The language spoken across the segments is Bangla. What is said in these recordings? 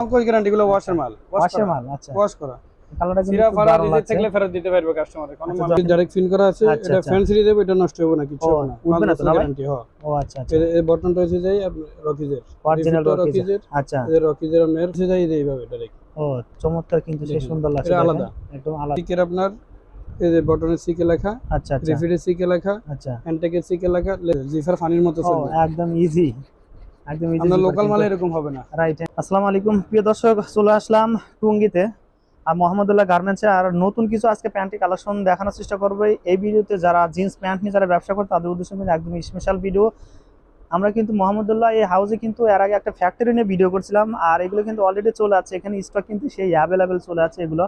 কই গ্যারান্টি গুলো ওয়াশের মাল। ওয়াশের মাল আচ্ছা। ওয়াশ করা। কালারটা কিন্তু ফারা দারুণ থাকলে ফেরত দিতে পারবে কাস্টমারে কোনো আচ্ছা, মাল ডাইরেক্ট ফিল করা আছে আচ্ছা, এটা। ফ্যান সিরি দেবে এটা নষ্ট হবে না কিছু হবে না। উঠবে না তো গ্যারান্টি হ্যাঁ ও আচ্ছা আচ্ছা। এর- এর বটনটা হচ্ছে যাই রকিজের অরিজিনাল Refit রকিজের আচ্ছা। এর রকিজের আপনার হচ্ছে যাই এইভাবে ডাইরেক্ট ও চমৎকার কিন্তু সে সুন্দর লাগছে এটা আলাদা। একদম আলাদা। সিকের আপনার এই যে বটনের সিকে লেখা আচ্ছা আচ্ছা। সিকে লেখা আচ্ছা। সিকে লেখা জিফার ফানির মতো চলবে। একদম ইজি একদম আমরা লোকাল মালে এরকম হবে না। রাইট আসসালামু আলাইকুম। প্রিয় দর্শক চলে আসলাম টুঙ্গিতে। আর মোহাম্মদুল্লাহ গার্মেন্টসে আর নতুন কিছু আজকে প্যান্টি কালেকশন দেখানোর চেষ্টা করব। এই ভিডিওতে যারা জিন্স প্যান্ট নিয়ে যারা ব্যবসা করে তাদের উদ্দেশ্যে কিন্তু একদম স্পেশাল ভিডিও আমরা কিন্তু মোহাম্মদুল্লাহ এই হাউসে কিন্তু এর আগে একটা ফ্যাক্টরি নিয়ে ভিডিও করছিলাম। আর এগুলো কিন্তু অলরেডি চলে আছে। এখানে স্টক কিন্তু সেই অ্যাভেলেবেল চলে আছে এগুলো।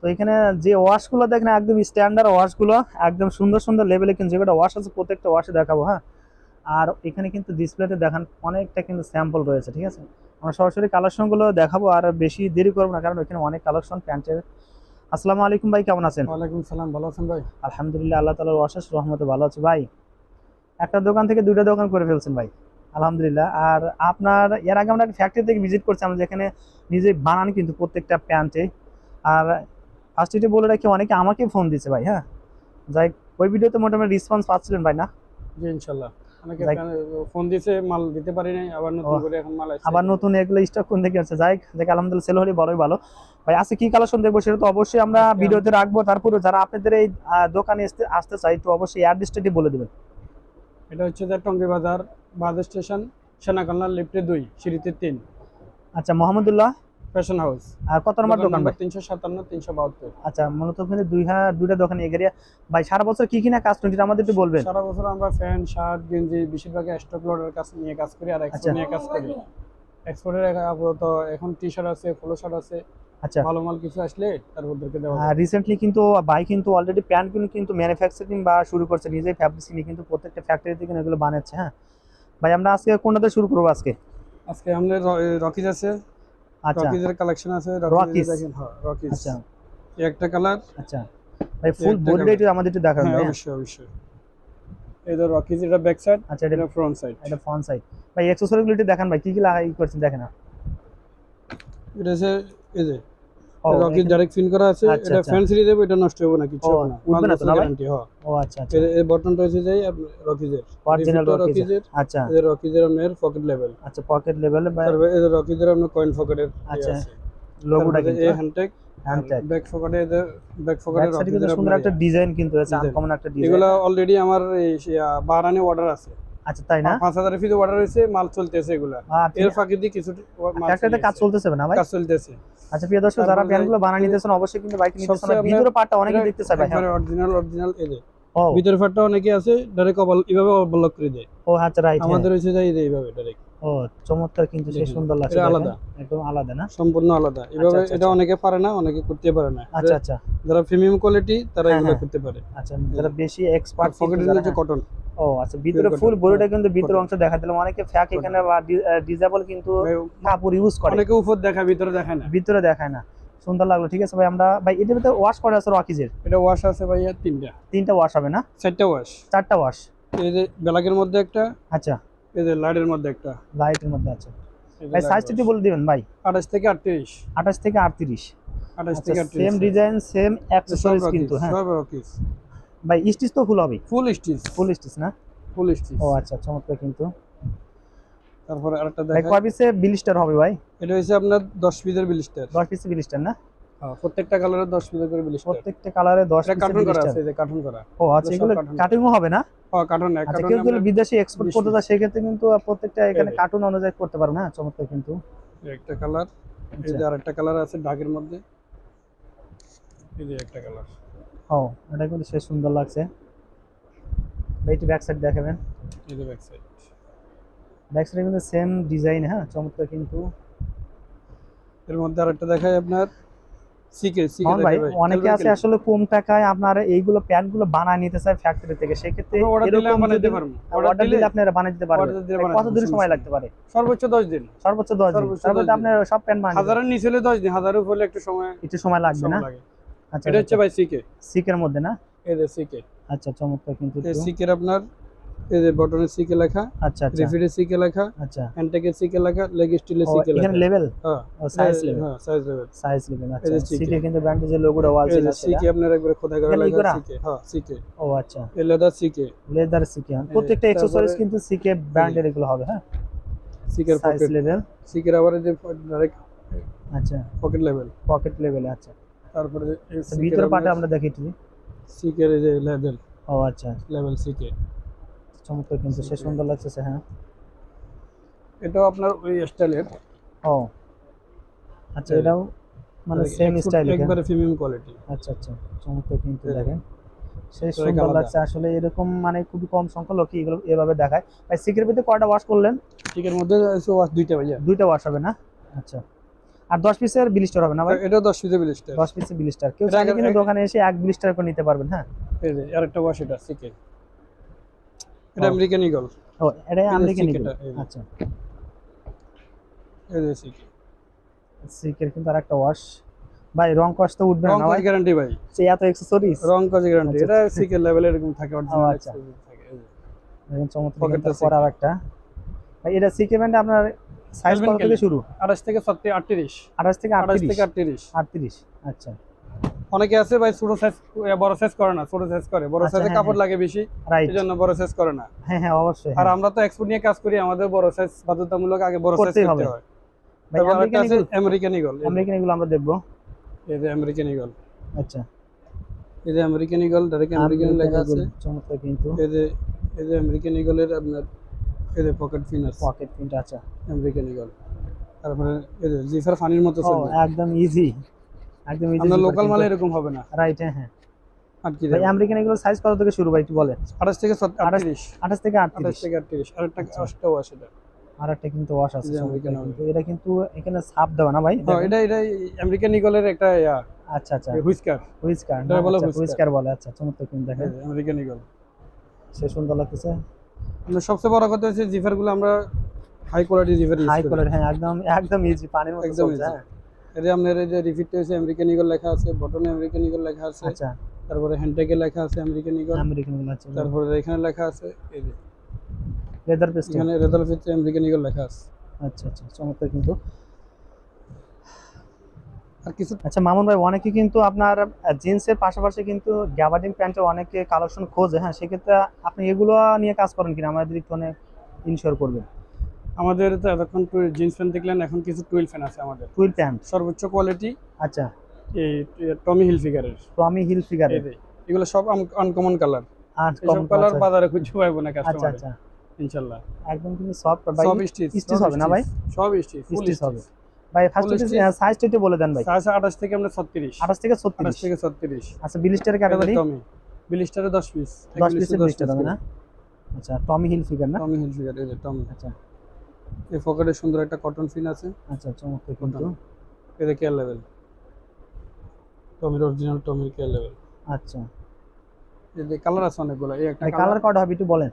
তো এখানে যে ওয়াশগুলো দেখেন একদম স্ট্যান্ডার্ড ওয়াশগুলো একদম সুন্দর সুন্দর লেভেলে কিন্তু যেগুলো ওয়াশ আছে প্রত্যেকটা ওয়াশে দেখাবো হ্যাঁ? আর এখানে কিন্তু ডিসপ্লেতে দেখান অনেকটা কিন্তু স্যাম্পল রয়েছে ঠিক আছে? আমরা সরাসরি কালেকশনগুলো দেখাবো আর বেশি দেরি করব না কারণ ওইখানে অনেক কালেকশন প্যান্টের। আসসালামু আলাইকুম ভাই কেমন আছেন? ওয়ালাইকুম সালাম ভালো আছেন ভাই? আলহামদুলিল্লাহ আল্লাহ তালার অশেষ রহমতে ভালো আছে। ভাই একটা দোকান থেকে দুইটা দোকান করে ফেলছেন ভাই আলহামদুলিল্লাহ। আর আপনার এর আগে আমরা ফ্যাক্টরি থেকে ভিজিট করছি আমরা যেখানে নিজে বানান কিন্তু প্রত্যেকটা প্যান্টে। আর ফার্স্ট এটি বলে রাখি অনেকে আমাকে ফোন দিচ্ছে ভাই হ্যাঁ? যাই ওই ভিডিওতে মোটামুটি রেসপন্স পাচ্ছিলেন ভাই না? জি ইনশাআল্লাহ অনেকে ফোন দিছে মাল দিতে পারি নাই আবার নতুন করে এখন মাল আসছে। আবার নতুন এগুলো স্টক কোন থেকে আছে যাই যাকে আলহামদুলিল্লাহ সেল হলে বড়ই ভালো। ভাই আজকে কি কালেকশন দেখব সেটা তো অবশ্যই আমরা ভিডিওতে রাখব। তারপরে যারা আপনাদের এই দোকানে আসতে চাই তো অবশ্যই অ্যাড্রেসটি বলে দিবেন। এটা হচ্ছে যে টঙ্গী বাজার বাস স্টেশন সেনাকান্না লিফটে দুই সিঁড়িতে তিন। আচ্ছা মোহাম্মদুল্লাহ ফ্যাশন হাউস আর কত নম্বর দোকান ভাই? তিনশো সাতান্ন তিনশো বাহাত্তর। আচ্ছা মূলত ওখানে দুই হ্যাঁ দুইটা দোকান এগিয়ে ভাই সারা বছর কি কিনা কাজ করেন আমাদের একটু বলবেন। সারা বছর আমরা ফ্যান শার্ট গেঞ্জি বেশিরভাগ স্টক লোডের কাজ নিয়ে কাজ করি আর আচ্ছা। এক্সপোর্ট নিয়ে কাজ করি। এক্সপোর্টের আপাতত এখন টি শার্ট আছে পোলো শার্ট আছে। আচ্ছা। ভালো মাল কিছু আসলে তার ওদেরকে দেওয়া আর রিসেন্টলি কিন্তু ভাই কিন্তু অলরেডি প্যান্টগুলো কিন্তু ম্যানুফ্যাকচারিং বা শুরু করছে নিজেই ফ্যাব্রিক্স নিয়ে কিন্তু প্রত্যেকটা ফ্যাক্টরি থেকে এগুলো বানাচ্ছে হ্যাঁ? ভাই আমরা আজকে কোনটাতে শুরু করব আজকে? আজকে আমাদের রকিজ আছে। আচ্ছা। রকিজের কালেকশন আছে? রকিজ দেখেন হ্যাঁ রকিজ আচ্ছা। এই একটা কালার আচ্ছা। ভাই ফুল বডিটা একটু আমাদের একটু দেখান হ্যাঁ ভাই অবশ্যই অবশ্যই। এই তো রকিজ এটা ব্যাক সাইড আচ্ছা এটা ফ্রন্ট সাইড এটা ফ্রন্ট সাইড ভাই অ্যাকসেসরিগুলো একটু দেখান ভাই কি কি লাগাই করছেন দেখেন না। এটা আছে এই যে এখানে- ডাইরেক্ট ফিল করা আছে আচ্ছা, এটা আচ্ছা। ফ্যান সিরি দেবে এটা নষ্ট হবে না কিছু না। উঠবে না তো না গ্যারান্টি হ্যাঁ। ও আচ্ছা আচ্ছা। এই বটনটা হচ্ছে যাই রকিজের অরিজিনাল রকিজের আচ্ছা। রকিজের আপনার পকেট লেভেল আচ্ছা পকেট লেভেলে বা তারপরে এই রকিজের আপনার কয়েন পকেটের আচ্ছা, লোগোটা কিন্তু এই হ্যান্ডটেক হ্যান্ডটেক ব্যাক পকেটে এদের ব্যাক সুন্দর একটা ডিজাইন কিন্তু আছে। আনকমন একটা ডিজাইন এগুলো অলরেডি আমার এই বারানে অর্ডার আছে। আচ্ছা তাই না? পাঁচ হাজার ফিতে অর্ডার হয়েছে মাল চলতেছে এগুলা। এর ফাঁকি দিয়ে কিছু মাল ফ্যাক্টরিতে কাজ চলতেছে না ভাই? কাজ চলতেছে। আচ্ছা প্রিয় দর্শক যারা তারপরে বানা নিতেছেন অবশ্যই কিন্তু বাইক নিতেছেন। ভিতরে পার্টটা অনেকে দেখতে চাই ভাই হ্যাঁ। অরিজিনাল অরিজিনাল এই যে। ভিতর ফাটটা অনেকে আছে ডাইরেক্ট এভাবে অবলক করে দেয়। ও আচ্ছা রাইট আমাদের হইছে যাই এইভাবে ডাইরেক্ট ও চমৎকার কিন্তু সে দেখুন, সুন্দর লাগছে আলাদা। একদম আলাদা না? সম্পূর্ণ আলাদা। এভাবে আচ্ছা, এটা আচ্ছা। অনেকে পারে না অনেকে করতে পারে না। আচ্ছা আচ্ছা। যারা প্রিমিয়াম কোয়ালিটি তারা হ্যাঁ, এগুলো হ্যাঁ। করতে পারে। আচ্ছা যারা বেশি এক্সপার্ট পকেটের নিচে কটন ও আচ্ছা ভিতরে ফুল বডিটা কিন্তু ভিতরে অংশ দেখা দিলাম অনেকে ফ্যাক এখানে বা ডিজেবল কিন্তু কাপড় ইউজ করে। অনেকে উপর দেখা ভিতরে দেখায় না। ভিতরে দেখায় না। সুন্দর লাগল ঠিক আছে ভাই। আমরা ভাই এটার ভিতরে ওয়াশ করা আছে রকিজের এটা ওয়াশ আছে ভাইয়া তিনটা। তিনটা ওয়াশ হবে না? চারটা ওয়াশ চারটা ওয়াশ এই যে ব্ল্যাকের মধ্যে একটা আচ্ছা। এই যে লাইটের মধ্যে একটা। লাইটের মধ্যে আছে। ভাই সাইজটা একটু বলে দিবেন ভাই। আঠাশ থেকে আটত্রিশ। আঠাশ থেকে আটত্রিশ। আঠাশ আচ্ছা থেকে আটত্রিশ। সেম ডিজাইন সেম অ্যাক্সেসরিজ কিন্তু হ্যাঁ। সব রকিস ভাই স্টিচ তো ফুল হবে? ফুল স্টিচ ফুল স্টিচ না? ফুল স্টিচ ও আচ্ছা চমৎকার কিন্তু। তারপরে আরেকটা দেখা। কয় পিসে বিলিস্টার হবে ভাই? এটা হচ্ছে আপনার দশ পিসের বিলিস্টার দশ পিসে বিলিস্টার না? প্রত্যেকটা কালারের দশ পিসের করে বিলিস্টার প্রত্যেকটা কালারে দশ এটা পিসে কার্টুন করা আছে এই যে কার্টুন করা। ও আচ্ছা এগুলো। কাটিংও হবে না? হ্যাঁ কার্টুন এক আচ্ছা কার্টুন কেউ যদি বিদেশে এক্সপোর্ট করতে চায় সেক্ষেত্রে কিন্তু প্রত্যেকটা এখানে। কার্টুন অনুযায়ী করতে পারবে না? চমৎকার কিন্তু। একটা কালার এই আচ্ছা। যে আরেকটা কালার আছে ডাকের মধ্যে। এই যে একটা কালার ও এটা কিন্তু সে সুন্দর লাগছে। একটু ব্যাক সাইড দেখাবেন। এই যে ব্যাক সাইড ব্যাক সাইডে কিন্তু সেম ডিজাইন হ্যাঁ চমৎকার কিন্তু। এর মধ্যে আরেকটা দেখাই আপনার। ভাই অনেকে আছে আসলে কম টাকায় আপনার এইগুলো প্যান্টগুলো বানায় নিতে চায় ফ্যাক্টরি থেকে। সেক্ষেত্রে অর্ডার দিলে আপনারা বানিয়ে দিতে পারবেন। সময় লাগতে পারে? সর্বোচ্চ দশ দিন। সর্বোচ্চ দশ দিন। সর্বোচ্চ তারপরে 10 তো আপনি সব প্যান্ট বানিয়ে হাজারের নিচে হলে দশ দিন হাজারের উপরে একটু সময় একটু সময় লাগবে না? আচ্ছা এটা হচ্ছে ভাই সিকে সিকের মধ্যে না? এই যে সিকে আচ্ছা চমৎকার কিন্তু সিকের আপনার এই যে বটনের সিকে লেখা আচ্ছা আচ্ছা। রিফিটের সিকে লেখা আচ্ছা। হ্যান্ডটেকের সিকে লেখা লেগ স্টিলের ও, সিকে লেখা। এখানে লেভেল হ্যাঁ। ও সাইজ লেভেল হ্যাঁ সাইজ লেভেল সাইজ লেভেল আচ্ছা যে CK সিকে কিন্তু ব্র্যান্ডের যে লোগোটা ওয়াল এই ছিল যে সেটা সিকে আপনার একবারে খোদা করে এখানে ই লেখা করা? সিকে হ্যাঁ সিকে ও আচ্ছা। এই লেদার সিকে লেদার সিকে প্রত্যেকটা তারপরে- অ্যাকসেসরিজ কিন্তু সিকে ব্র্যান্ডের এগুলো হবে হ্যাঁ? সিকের সাইজ পকেট লেভেল সিকের আবার এই যে ডাইরেক্ট আচ্ছা। পকেট লেভেল পকেট লেভেল আচ্ছা। তারপরে এই তো ভিতরে পাটা আমরা দেখি একটু। সিকের এই যে লেভেল ও আচ্ছা। লেভেল সিকে চমৎকার কিন্তু সে সুন্দর লাগতেছে হ্যাঁ। এটাও আপনার ওই স্টাইলের। ও। আচ্ছা এটাও মানে সেম স্টাইল একবারে প্রিমিয়াম কোয়ালিটি আচ্ছা আচ্ছা চমৎকার কিন্তু হ্যাঁ। দেখেন। সুন্দর লাগছে। আসলে এরকম মানে খুবই কম সংখ্যক লোক এগুলো এভাবে দেখায়। ভাই সিকের ভিতরে কয়টা ওয়াশ করলেন? সিকের মধ্যে ওয়াশ দুইটা ভাইয়া দুইটা ওয়াশ হবে না? আচ্ছা। আর দশ পিসের বিলিস্টার হবে না ভাই? এটাও দশ পিসের বিলিস্টার দশ পিসের বিলিস্টার কেউ চাইলে কিন্তু দোকানে এসে এক বিলিস্টার করে নিতে পারবেন হ্যাঁ। এই যে আরেকটা ওয়াশ এটা সিকে এটা আমেরিকান ইগল। ও এটাই আমেরিকান ইগল। আচ্ছা। এই যে সিকে সিকের কিন্তু আরেকটা ওয়াশ ভাই রং কস তো উঠবে রং না ভাই? গ্যারান্টি ভাই। সে এত অ্যাকসেসরিজ রং কাজ গ্যারান্টি আচ্ছা, এটা সিকের লেভেল এরকম থাকে অরিজিনাল আচ্ছা। দেখেন চমৎকার Pocket কিন্তু টা পরার একটা ভাই এটা সিকে ব্যান্ডে আপনার সাইজ কত থেকে শুরু? আঠাশ থেকে সত্যি আটত্রিশ। আঠাশ থেকে আঠাশ আটত্রিশ। থেকে আটত্রিশ। আটত্রিশ আচ্ছা। অনেকে আছে ভাই ছোট সাইজ বড় সাইজ করে না ছোট সাইজ করে। বড় আচ্ছা, সাইজে হ্যাঁ, কাপড় হ্যাঁ। লাগে বেশি রাইট এই জন্য বড় সাইজ করে না। হ্যাঁ হ্যাঁ অবশ্যই আর হ্যাঁ। আমরা তো এক্সপোর্ট নিয়ে কাজ করি আমাদের বড় সাইজ বাধ্যতামূলক আগে বড় সাইজ করতে। হয়। আমেরিকান ইগল আমেরিকান ইগল আমরা দেখব। এই যে আমেরিকান ইগল আচ্ছা। এই যে আমেরিকান ইগল ডাইরেক্ট আমেরিকান লেখা আছে। চমৎকার কিন্তু। এই যে এই যে আমেরিকান ইগলের আপনার এই যে পকেট পিন আছে। পকেট প্রিন্ট আচ্ছা। আমেরিকান ইগল তারপরে এই যে জিফার ফানির মতো একদম ইজি একদম লোকাল মালে এরকম হবে না। রাইট হ্যাঁ হ্যাঁ। ভাই আমেরিকান এগুলো সাইজ কত থেকে শুরু ভাই একটু বলেন। আঠাশ থেকে আটত্রিশ। আঠাশ থেকে আঠাশ আটত্রিশ থেকে আটত্রিশ। আরেকটা আচ্ছা। অষ্টাও আছে আর একটা কিন্তু ওয়াশ আছে কিন্তু এটা কিন্তু এখানে ছাপ দেওয়া না ভাই? এটা এটা আমেরিকান ইগলের একটা ইয়া। আচ্ছা আচ্ছা। হুইস্কার হুইস্কার এটা বলে হুইস্কার। হুইস্কার বলে আচ্ছা চমৎকার কিন্তু দেখেন। আমেরিকান ইগল সে সুন্দর লাগতেছে। আমরা সবচেয়ে বড় কথা হচ্ছে জিফারগুলো আমরা হাই কোয়ালিটি জিফার ইউজ করি। হাই কোয়ালিটি হ্যাঁ একদম একদম ইজি পানির মতো একদম যে আপনার এই যে রিফিট হয়েছে আমেরিকান ইগল লেখা আছে বটনে আমেরিকান ইগল লেখা আছে আচ্ছা। তারপরে হ্যান্ডটেকে লেখা আছে আমেরিকান ইগল আমেরিকান এগুলো আছে তারপরে এখানে লেখা আছে এই যে। লেদার পেস্ট এখানে রেদাল ফিতে আমেরিকান ইগল লেখা আছে। আচ্ছা আচ্ছা চমৎকার কিন্তু। আর কিছু আচ্ছা মামুন ভাই অনেকে কিন্তু আপনার জিন্সের পাশাপাশি কিন্তু গ্যাবার্ডিং প্যান্টে অনেকে কালেকশন খোঁজে। হ্যাঁ সেক্ষেত্রে আপনি এগুলো নিয়ে কাজ করেন কিনা? আমাদের অনেক ইনশিওর করবেন। আমাদের তো এতক্ষণ জিন্স প্যান্ট দেখলেন এখন কিছু টুয়েলভ ফ্যান আছে আমাদের। টুইল প্যান্ট সর্বোচ্চ কোয়ালিটি আচ্ছা। এই টমি হিল ফিগারের টমি হিল ফিগার এই যে এগুলো সব আনকমন কালার এইসব কালার বাজারে খুঁজে পাইবো না আচ্ছা কাস্টমার আচ্ছা। ইনশাআল্লাহ একদম কিন্তু সফট ভাই সব স্টিচ stitch হবে না ভাই? সব স্টিচ ফুল স্টিচ হবে। ভাই ফার্স্ট। সাইজটা একটু বলে দেন ভাই। সাড়ে আঠাশ থেকে আমরা ছত্রিশ। আঠাশ থেকে আঠাশ ছত্রিশ থেকে ছত্রিশ। আচ্ছা বিলিস্টার ক্যাটাগরি টমি বিলিস্টারে দশ পিস দশ পিসের বিলিস্টার হবে না? আচ্ছা টমি হিল ফিগার না? টমি হিল ফিগার এই যে টমি আচ্ছা। এই পকেটে সুন্দর একটা কটন ফিন আছে। আচ্ছা চমৎকার এই যে কেয়ার লেভেল টমির অরিজিনাল টমির কেয়ার লেভেল আচ্ছা। এই যে কালার আছে অনেকগুলো এই একটা কালার কটা হবে একটু বলেন।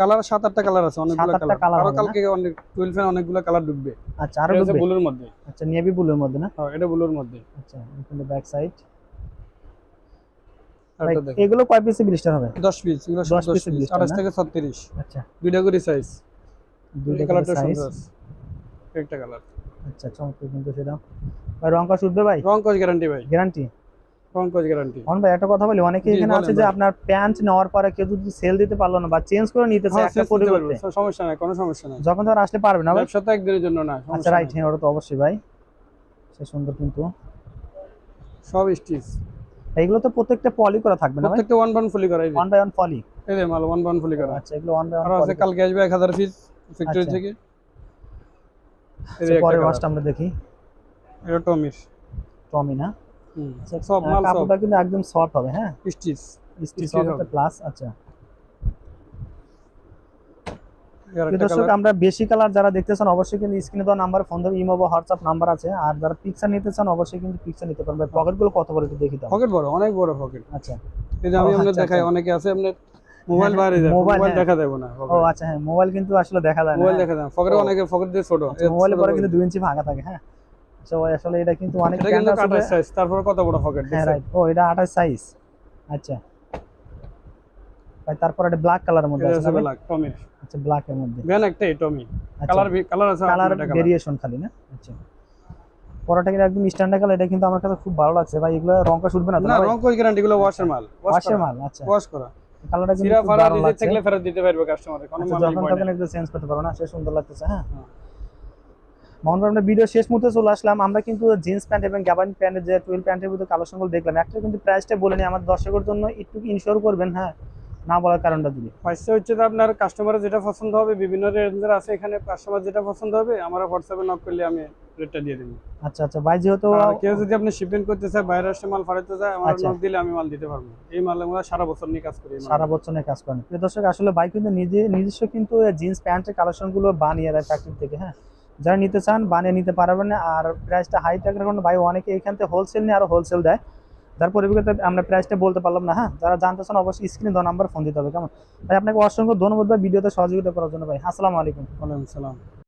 কালার সাত আটটা কালার আছে অনেকগুলো কালার আরও কালকে অনেক টুয়েলভ ফ্যান অনেকগুলো কালার ঢুকবে। আচ্ছা আরও এটা ঢুকবে? ব্লুর মধ্যে। আচ্ছা নেভি ব্লুর মধ্যে না? হ্যাঁ এটা ব্লুর মধ্যে। আচ্ছা এখানে ব্যাক সাইড এগুলো কয় পিসে বিলিস্টার হবে? দশ পিস এগুলো 10 দশ piece পিস blister আঠাশ না? থেকে ছত্রিশ। আচ্ছা। দুইটা করে সাইজ দুইটা কালারটা সুন্দর আছে। একটা কালার আচ্ছা চমৎকার কিন্তু সেটা। ভাই রং উঠবে ভাই? রং গ্যারান্টি ভাই। গ্যারান্টি রং গ্যারান্টি অন ভাই একটা কথা বলি অনেকে এখানে আছে যে আপনার প্যান্ট নেওয়ার পরে কেউ যদি সেল দিতে পারল না বা চেঞ্জ করে নিতে চায় একটা পরিবর্তে। সমস্যা নাই কোনো সমস্যা নাই। যখন ধর আসলে পারবে না ব্যবসা তো একদিনের জন্য না আচ্ছা রাইট। হ্যাঁ ওটা তো অবশ্যই ভাই। সে সুন্দর কিন্তু। সব স্টিচ এইগুলো তো প্রত্যেকটা পলি করা থাকবে না প্রত্যেকটা ওয়ান বাউন্ড ফুলি করা ওয়ান বাই ওয়ান পলি এই মাল ওয়ান বাউন্ড ফুলি করা। আচ্ছা এগুলো ওয়ান বাই আর ওয়ান আছে কালকে আসবে এক হাজার পিস ফ্যাক্টরি আচ্ছা। থেকে? পরের colour। আমরা দেখি। এটা টমির। টমি না। আচ্ছা, সব মাল সব। কাপড়টা কিন্তু একদম সফট হবে হ্যাঁ? স্টিচ। স্টিচ হবে। প্লাস আচ্ছা। দর্শক আমরা বেশি কালার যারা দেখতেছেন অবশ্যই কিন্তু স্ক্রিনে দেওয়া নাম্বার ফোন দেবে ইমো বা হোয়াটসঅ্যাপ নাম্বার আছে। আর যারা পিকচার নিতে চান অবশ্যই কিন্তু পিকচার নিতে পারবেন। পকেটগুলো কত বড় একটু দেখি দাও। পকেট বড় অনেক বড় পকেট আচ্ছা। এই যে আমি আপনাদের আচ্ছা, দেখাই। অনেকে আছে আপনার মোবাইল হ্যাঁ, বাইরে যায় মোবাইল, হ্যাঁ। দেখা যাবে না ও আচ্ছা হ্যাঁ মোবাইল কিন্তু আসলে দেখা যায় না মোবাইল দেখা যায় পকেটে অনেকে পকেট দিয়ে ছোট এর মোবাইলে পরে কিন্তু ইঞ্চি ফাঁকা থাকে হ্যাঁ। তো আসলে এটা কিন্তু অনেক এটা কিন্তু ব্র্যান্ড আছে কাটার যে- সাইজ তারপর কত বড় পকেট হ্যাঁ রাইট ও এটা আঠাশ সাইজ আচ্ছা। ভাই তারপর ব্ল্যাক কালারের মধ্যে আছে? ব্ল্যাক টমির আচ্ছা ব্ল্যাক এর মধ্যে। ভ্যান একটাই টমি। আচ্ছা। কালার কালার আছে কালার ভেরিয়েশন খালি না? আচ্ছা। পরাটা কিন্তু একদম স্ট্যান্ডার্ড কালার এটা কিন্তু আমার কাছে খুব ভালো লাগছে। ভাই এগুলো রংটা শুটবে না না রং কই গ্যারান্টি গুলো ওয়াশের মাল ওয়াশের মাল আচ্ছা। ওয়াশ করা। কালারটা কিন্তু সিরা ফারা থাকলে ফেরত দিতে পারবে কাস্টমারে কোনো মানে যখন তখন একটু চেঞ্জ করতে পারব না? সে সুন্দর লাগতেছে হ্যাঁ। মোহন আমরা ভিডিও শেষ মুহূর্তে চলে আসলাম। আমরা কিন্তু জিন্স প্যান্ট এবং গ্যাবান প্যান্টের যে টুয়েল প্যান্টের ভিতরে কালেকশনগুলো দেখলাম একটা কিন্তু প্রাইসটা বলে নিই আমার দর্শকের জন্য একটু ইনশিওর করবেন? হ্যাঁ। না বলার কারণটা যদি। ফার্স্টে হচ্ছে যে আপনার কাস্টমারের যেটা পছন্দ হবে বিভিন্ন রেঞ্জের আছে এখানে কাস্টমার যেটা পছন্দ হবে আমরা হোয়াটসঅ্যাপে নক করলে আমি রেটটা দিয়ে দিই আচ্ছা আচ্ছা। ভাই যেহেতু কেউ যদি আপনি শিপমেন্ট করতে চায় বাইরে আসতে মাল ফাড়াতে চায় আমার আচ্ছা। নক দিলে আমি মাল দিতে পারব। এই মাল আমরা সারা বছর নিয়ে কাজ করি সারা বছর নিয়ে কাজ করেন। প্রিয় দর্শক আসলে ভাই কিন্তু নিজে নিজস্ব কিন্তু জিন্স প্যান্টের কালেকশনগুলো বানিয়ে দেয় ফ্যাক্টরি থেকে হ্যাঁ? যারা নিতে চান বানিয়ে নিতে পারবেন আর প্রাইসটা হাই থাকার কারণে ভাই অনেকে এখান থেকে হোলসেল নিয়ে আরও হোলসেল দেয়। যার পরিপ্রেক্ষিতে আমরা প্রাইসটা বলতে পারলাম না হ্যাঁ? যারা জানতে চান অবশ্যই স্ক্রিনে দেওয়া নাম্বার ফোন দিতে হবে, কেমন? ভাই, আপনাকে অসংখ্য ধন্যবাদ ভিডিওতে সহযোগিতা করার জন্য, ভাই। আসসালামু আলাইকুম। ওয়ালাইকুম সালাম